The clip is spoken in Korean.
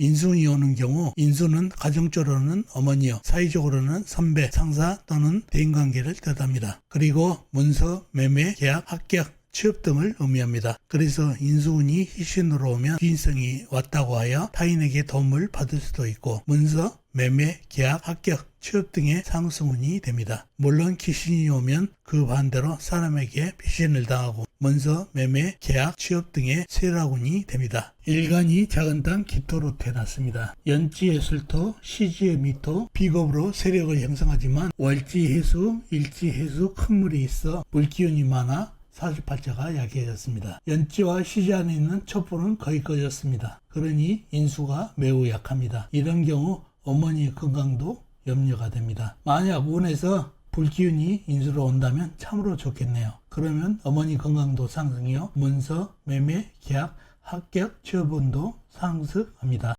인수운이 오는 경우 인수는 가정적으로는 어머니요, 사회적으로는 선배, 상사 또는 대인관계를 뜻합니다. 그리고 문서, 매매, 계약, 합격, 취업 등을 의미합니다. 그래서 인수운이 희신으로 오면 귀인성이 왔다고 하여 타인에게 도움을 받을 수도 있고 문서, 매매, 계약, 합격, 취업 등의 상승운이 됩니다. 물론 귀신이 오면 그 반대로 사람에게 배신을 당하고 문서, 매매, 계약, 취업 등의 쇠락운이 됩니다. 일간이 작은 땅 기토로 태어났습니다. 연지의 술토, 시지의 미토, 비겁으로 세력을 형성하지만 월지 해수, 일지 해수 큰 물이 있어 물기운이 많아 사주팔자가 약해졌습니다. 연지와 시지 안에 있는 촛불은 거의 꺼졌습니다. 그러니 인수가 매우 약합니다. 이런 경우 어머니의 건강도 염려가 됩니다. 만약 운에서 불기운이 인수로 온다면 참으로 좋겠네요. 그러면 어머니 건강도 상승이요. 문서, 매매, 계약, 합격, 취업운도 상승합니다.